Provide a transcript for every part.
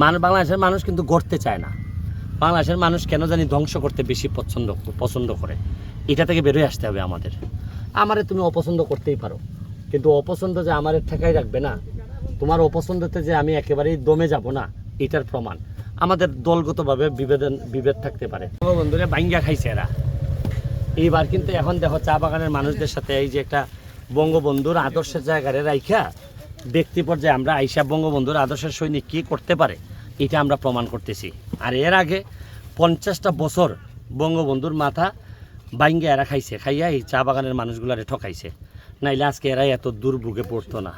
মান বাংলাদেশের মানুষ কিন্তু গড়তে চায় না। বাংলাদেশের মানুষ কেন জানি ধ্বংস করতে বেশি পছন্দ পছন্দ করে। এটা থেকে বেরোয় আসতে হবে আমাদের। আমারে তুমি অপছন্দ করতেই পারো। কিন্তু অপছন্দ যে আমারে ঠেকাই রাখবে না, তোমার অপছন্দতে যে আমি একেবারেই দমে যাব না, এটার প্রমাণ। আমাদের দলগতভাবে বিভেদন বিভেদ থাকতে পারে। বন্ধুরা, বাইঙ্গা খাইছে এরা। এইবার কিন্তু এখন দেখো চা বাগানের মানুষদের সাথে এই যে একটা বঙ্গবন্ধুর আদর্শের জায়গায় রাইখা ব্যক্তি পর্যায়ে আমরা আইসা বঙ্গবন্ধুর আদর্শের সৈনিক কী করতে পারে, এটা আমরা প্রমাণ করতেছি। আর এর আগে পঞ্চাশটা বছর বঙ্গবন্ধুর মাথা বাইঙ্গে এরা খাইছে, খাইয়া এই চা বাগানের মানুষগুলারে ঠকাইছে। নাইলে আজকে এরা এত দুর্ভোগে পড়তো না।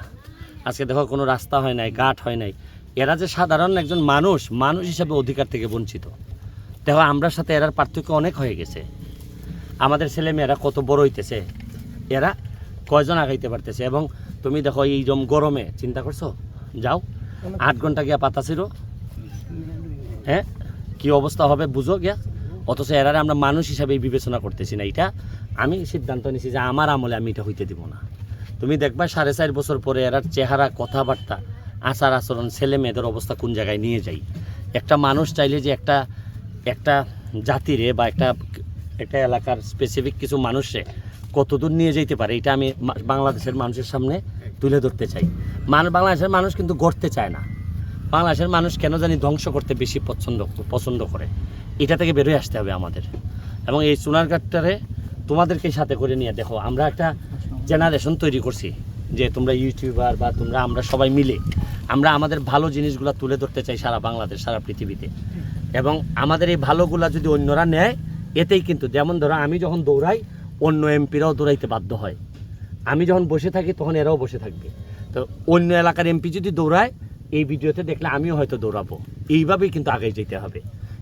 আজকে দেখো কোনো রাস্তা হয় নাই, ঘাট হয় নাই। এরা যে সাধারণ একজন মানুষ মানুষ হিসাবে অধিকার থেকে বঞ্চিত। দেখো, আমরার সাথে এরার পার্থক্য অনেক হয়ে গেছে। আমাদের ছেলে মেয়েরা কত বড় হইতেছে। এরা কয়জন আগাইতে পারতেছে? এবং তুমি দেখো এই জম গরমে চিন্তা করছ? যাও। আট ঘণ্টা গিয়া পাতা ছিল হ্যাঁ? কি অবস্থা হবে বুঝো গিয়া। অথচ এরারে আমরা মানুষ হিসাবে বিবেচনা করতেছি না এটা আমি সিদ্ধান্ত নিছি যে আমার আমলে আমি এটা হইতে দিব না। তুমি দেখবা সাড়ে চার বছর পরে এরার চেহারা কথাবার্তা আচার আচরণ ছেলে মেয়েদের অবস্থা কোন জায়গায় নিয়ে যাই? একটা মানুষ চাইলে যে একটা একটা জাতিরে বা একটা একটা এলাকার স্পেসিফিক কিছু মানুষে কতদূর নিয়ে যেতে পারে, এটা আমি বাংলাদেশের মানুষের সামনে তুলে ধরতে চাই। মান বাংলাদেশের মানুষ কিন্তু গড়তে চায় না। বাংলাদেশের মানুষ কেন জানি ধ্বংস করতে বেশি পছন্দ পছন্দ করে। এটা থেকে বেরোয় আসতে হবে আমাদের। এবং এই সোনারঘাটটারে তোমাদেরকে সাথে করে নিয়ে দেখো, আমরা একটা জেনারেশন তৈরি করছি যে তোমরা ইউটিউবার বা তোমরা আমরা সবাই মিলে আমরা আমাদের ভালো জিনিসগুলো তুলে ধরতে চাই সারা বাংলাদেশ, সারা পৃথিবীতে। এবং আমাদের এই ভালোগুলা যদি অন্যরা নেয় এতেই কিন্তু যেমন ধরো আমি যখন দৌড়াই অন্য এমপিরাও দৌড়াইতে বাধ্য হয়। আমি যখন বসে থাকি তখন এরাও বসে থাকবে। তো অন্য এলাকার এমপি যদি দৌড়ায় এই ভিডিওতে দেখলে আমিও হয়তো দৌড়াবো। এইভাবেই কিন্তু আগে যেতে হবে।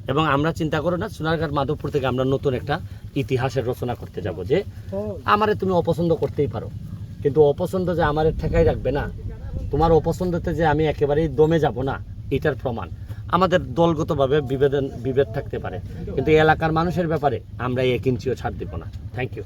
এবং আমরা চিন্তা করো না সোনারঘাট মাধবপুর থেকে আমরা নতুন একটা ইতিহাসের রচনা করতে যাব যে আমারে তুমি অপছন্দ করতেই পারো। কিন্তু অপছন্দ যে আমারে ঠেকাই রাখবে না? তোমার অপছন্দতে যে আমি একেবারেই দমে যাব না এটার প্রমাণ। আমাদের দলগতভাবে বিভেদন, বিভেদ থাকতে পারে। কিন্তু এলাকার মানুষের ব্যাপারে আমরা এক ইঞ্চিও ছাড় দিব না। Thank you